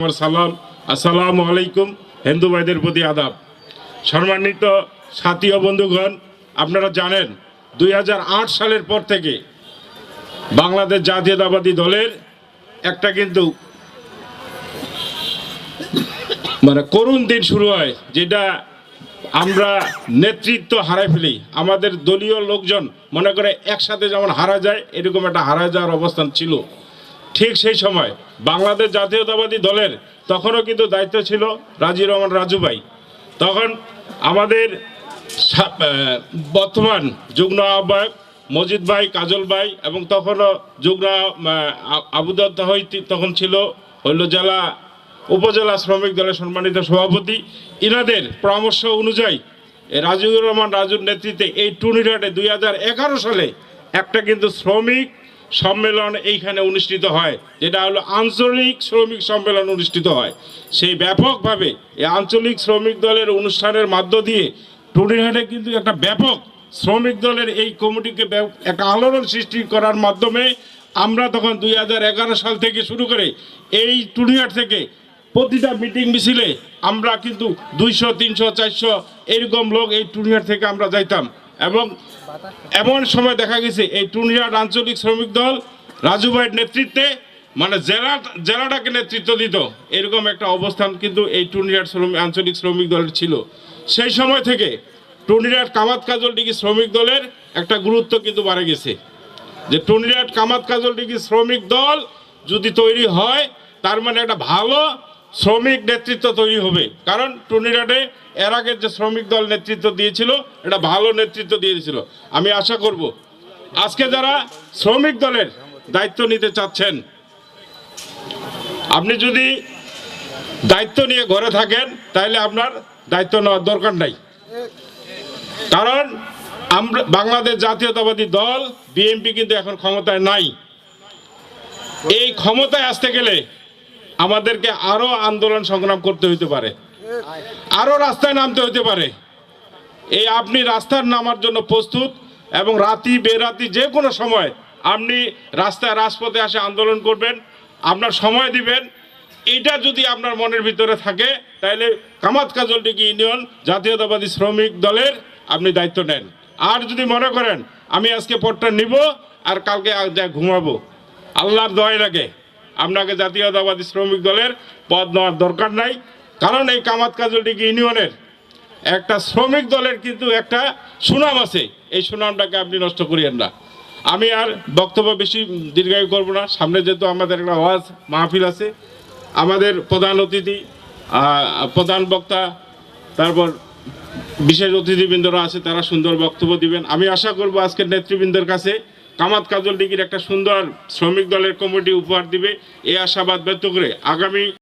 আমার সালাম, আসসালামু আলাইকুম, হিন্দু ভাইদের প্রতি আদাব। সম্মানিত সাথী বন্ধুগণ, আপনারা জানেন, দুই হাজার আট সালের পর থেকে বাংলাদেশ জাতীয়তাবাদী দলের একটা কিন্তু মানে করুণ দিন শুরু হয়, যেটা আমরা নেতৃত্ব হারাই ফেলি। আমাদের দলীয় লোকজন মনে করে একসাথে যেমন হারা যায়, এরকম একটা হারা যাওয়ার অবস্থান ছিল। ঠিক সেই সময় বাংলাদেশ জাতীয়তাবাদী দলের তখনও কিন্তু দায়িত্ব ছিল রাজি রহমান রাজু ভাই তখন আমাদের বর্তমান যুগ্ম আহ্বায়ক মজিদ ভাই, কাজল ভাই এবং তখনও যুগ্ম আবুদত্ত হই তখন ছিল হইল জেলা উপজেলা শ্রমিক দলের সম্মানিত সভাপতি। ইনাদের পরামর্শ অনুযায়ী রাজিউর রহমান রাজুর নেতৃত্বে এই টুর্নিরাটে দুই সালে একটা কিন্তু শ্রমিক সম্মেলন এইখানে অনুষ্ঠিত হয়, যেটা হলো আঞ্চলিক শ্রমিক সম্মেলন অনুষ্ঠিত হয়। সেই ব্যাপকভাবে এই আঞ্চলিক শ্রমিক দলের অনুষ্ঠানের মাধ্য দিয়ে টুর্নিহাটে কিন্তু একটা ব্যাপক শ্রমিক দলের এই কমিটিকে একটা আলোড়ন সৃষ্টি করার মাধ্যমে আমরা তখন দু হাজার এগারো সাল থেকে শুরু করে এই টুর্নিহাট থেকে প্রতিটা মিটিং মিছিলে আমরা কিন্তু দুইশো, তিনশো, চারশো এরকম লোক এই টুর্নিহাট থেকে আমরা যাইতাম। এবং এমন সময় দেখা গেছে, এই টুর্নিহাট আঞ্চলিক শ্রমিক দল রাজু ভাইয়ের নেতৃত্বে মানে জেলা, জেলাটাকে নেতৃত্ব দিত। এরকম একটা অবস্থান কিন্তু এই টুর্নিহাট শ্রমিক, আঞ্চলিক শ্রমিক দলের ছিল। সেই সময় থেকে টুর্নিহাট কামাত কাজল ডিগি শ্রমিক দলের একটা গুরুত্ব কিন্তু বাড়ে গেছে। যে টুনিরাট কামাত কাজল ডিগি শ্রমিক দল যদি তৈরি হয়, তার মানে একটা ভালো শ্রমিক নেতৃত্ব তৈরি হবে। কারণ টুনিরাটে এর আগে যে শ্রমিক দল নেতৃত্ব দিয়েছিল, এটা ভালো নেতৃত্ব দিয়েছিল। আমি আশা করব, আজকে যারা শ্রমিক দলের দায়িত্ব নিতে চাচ্ছেন, আপনি যদি দায়িত্ব নিয়ে ঘরে থাকেন তাহলে আপনার দায়িত্ব নেওয়ার দরকার নাই। কারণ আমরা, বাংলাদেশ জাতীয়তাবাদী দল, বিএনপি কিন্তু এখন ক্ষমতায় নাই। এই ক্ষমতায় আসতে গেলে আমাদেরকে আরও আন্দোলন সংগ্রাম করতে হইতে পারে। আরও রাস্তায় নামতে হইতে পারে। এই আপনি রাস্তার নামার জন্য প্রস্তুত এবং রাতি, বেরাতি যে কোনো সময় আপনি রাস্তায় রাজপথে আসে আন্দোলন করবেন, আপনার সময় দিবেন। এটা যদি আপনার মনের ভিতরে থাকে তাহলে কামাত কাজলডিগি ইউনিয়ন জাতীয়তাবাদী শ্রমিক দলের আপনি দায়িত্ব নেন। আর যদি মনে করেন, আমি আজকে পটটা নিব আর কালকে ঘুমাবো, আল্লাহর দয় লাগে। আপনাকে জাতীয়তাবাদী শ্রমিক দলের পদ নেওয়ার দরকার নাই। কারণ এই কামাত কাজলডিগি ইউনিয়নের একটা শ্রমিক দলের কিন্তু একটা সুনাম আছে। এই সুনামটাকে আপনি নষ্ট করিয়েন না। আমি আর বক্তব্য বেশি দীর্ঘায়ু করব না। সামনে যেহেতু আমাদের একটা আওয়াজ মাহফিল আছে, আমাদের প্রধান অতিথি প্রধান বক্তা, তারপর বিশেষ অতিথিবৃন্দরা আছে, তারা সুন্দর বক্তব্য দিবেন। আমি আশা করব আজকের নেতৃবৃন্দের কাছে কামাত কাজল ডিগির একটা সুন্দর শ্রমিক দলের কমিটি উপহার দিবে। এই আশাবাদ ব্যক্ত করে আগামী